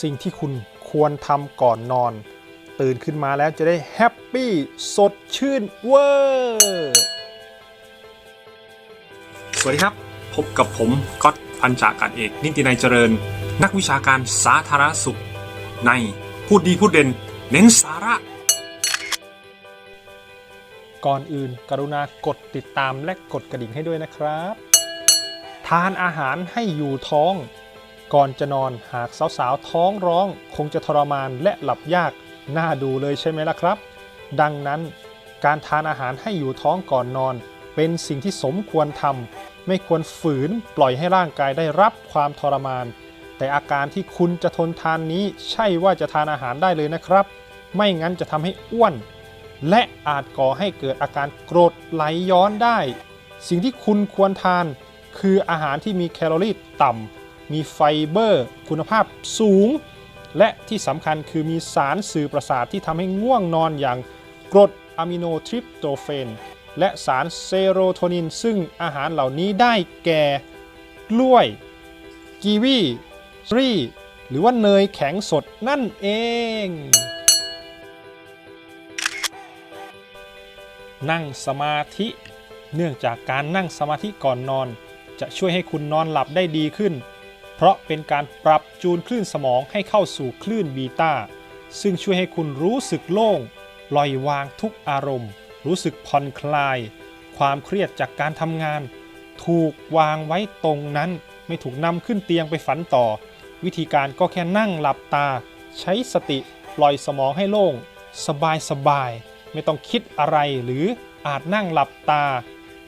สิ่งที่คุณควรทำก่อนนอน ตื่นขึ้นมาแล้วจะได้แฮปปี้สดชื่นเวอร์สวัสดีครับ พบกับผมก๊อตพันจากาศเอก นิตินัยเจริญ นักวิชาการสาธารณสุข ในพูดดีพูดเด่น เน้นสาระ ก่อนอื่นกรุณากดติดตามและกดกระดิ่งให้ด้วยนะครับ ทานอาหารให้อยู่ท้อง ก่อนจะนอนหากสาวๆท้องร้องคงจะทรมานและหลับยากน่าดูเลยใช่ไหมล่ะครับ ดังนั้นการทานอาหารให้อยู่ท้องก่อนนอน เป็นสิ่งที่สมควรทำไม่ควรฝืนปล่อยให้ร่างกายได้รับความทรมาน แต่อาการที่คุณจะทนทานนี้ใช่ว่าจะทานอาหารได้เลยนะครับ ไม่งั้นจะทำให้อ้วน และอาจก่อให้เกิดอาการกรดไหลย้อนได้ สิ่งที่คุณควรทานคืออาหารที่มีแคลอรี่ต่ำ มีไฟเบอร์คุณภาพสูง และที่สำคัญคือมีสารสื่อประสาทที่ทำให้ง่วงนอนอย่างกรดอะมิโนทริปโตเฟน และสารเซโรโทนิน ซึ่งอาหารเหล่านี้ได้แก่กล้วย กีวีรีหรือว่าเนยแข็งสดนั่นเอง นั่งสมาธิ เนื่องจากการนั่งสมาธิก่อนนอน จะช่วยให้คุณนอนหลับได้ดีขึ้น เพราะเป็นการปรับจูนคลื่นสมองให้เข้าสู่คลื่นบีตาซึ่งช่วยให้คุณรู้สึกโล่งปล่อยวางทุกอารมณ์ รู้สึกผ่อนคลาย ความเครียดจากการทำงาน ถูกวางไว้ตรงนั้น ไม่ถูกนำขึ้นเตียงไปฝันต่อ วิธีการก็แค่นั่งหลับตา ใช้สติปล่อยสมองให้โล่ง สบายสบายๆไม่ต้องคิดอะไรหรืออาจนั่งหลับตา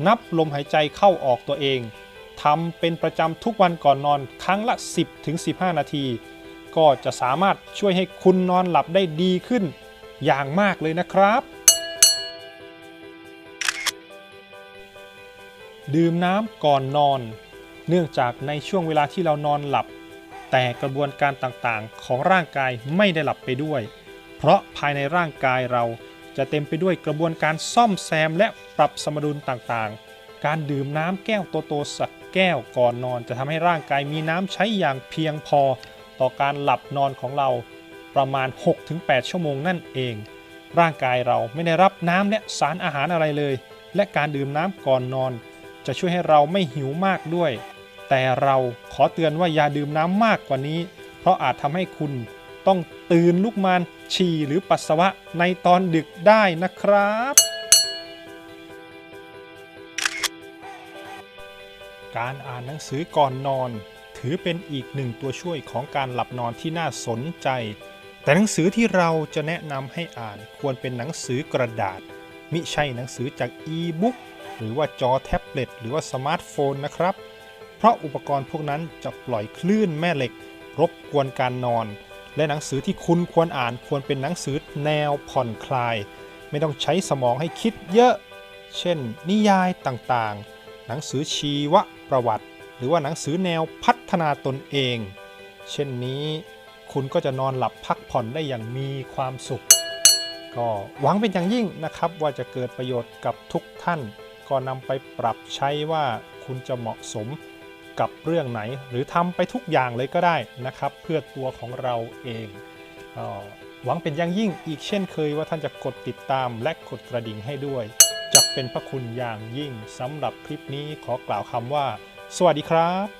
นับลมหายใจเข้าออกตัวเอง ทำเป็นประจำทุกวันก่อนนอนครั้งละ 10-15 นาที ก็จะสามารถช่วยให้คุณนอนหลับได้ดีขึ้นอย่างมากเลยนะครับ ดื่มน้ำก่อนนอน เนื่องจากในช่วงเวลาที่เรานอนหลับ แต่กระบวนการต่างๆ ของร่างกายไม่ได้หลับไปด้วย เพราะภายในร่างกายเราจะเต็มไปด้วยกระบวนการซ่อมแซมและปรับสมดุลต่างๆ การดื่มน้ำแก้วโตๆสักแก้วก่อนนอน จะทำให้ร่างกายมีน้ำใช้อย่างเพียงพอ ต่อการหลับนอนของเราประมาณ 6-8 ชั่วโมงนั่นเอง ร่างกายเราไม่ได้รับน้ำและสารอาหารอะไรเลย และการดื่มน้ำก่อนนอน จะช่วยให้เราไม่หิวมากด้วย แต่เราขอเตือนว่าอย่าดื่มน้ำมากกว่านี้ เพราะอาจทำให้คุณต้องตื่นลุกมานฉี่หรือปัสสาวะในตอนดึกได้นะครับ การอ่านหนังสือก่อนนอน ถือเป็นอีกหนึ่งตัวช่วยของการหลับนอนที่น่าสนใจ แต่หนังสือที่เราจะแนะนำให้อ่านควรเป็นหนังสือกระดาษ มิใช่หนังสือจากอีบุ๊กหรือว่าจอแท็บเล็ตหรือว่าสมาร์ทโฟนนะครับ เพราะอุปกรณ์พวกนั้นจะปล่อยคลื่นแม่เหล็ก รบกวนการนอน และหนังสือที่คุณควรอ่านควรเป็นหนังสือแนวผ่อนคลาย ไม่ต้องใช้สมองให้คิดเยอะ เช่น นิยายต่างๆ หนังสือชีวประวัติ หรือว่าหนังสือแนวพัฒนาตนเอง เช่นนี้คุณก็จะนอนหลับพักผ่อนได้อย่างมีความสุข ก็หวังเป็นอย่างยิ่งนะครับว่าจะเกิดประโยชน์กับทุกท่าน ก็นำไปปรับใช้ว่าคุณจะเหมาะสมกับเรื่องไหน หรือทำไปทุกอย่างเลยก็ได้นะครับ เพื่อตัวของเราเองหวังเป็นอย่างยิ่งอีกเช่นเคยว่าท่านจะกดติดตามและกดกระดิ่งให้ด้วย เป็นพระคุณอย่างยิ่งสำหรับคลิปนี้ขอกล่าวคำว่า สวัสดีครับ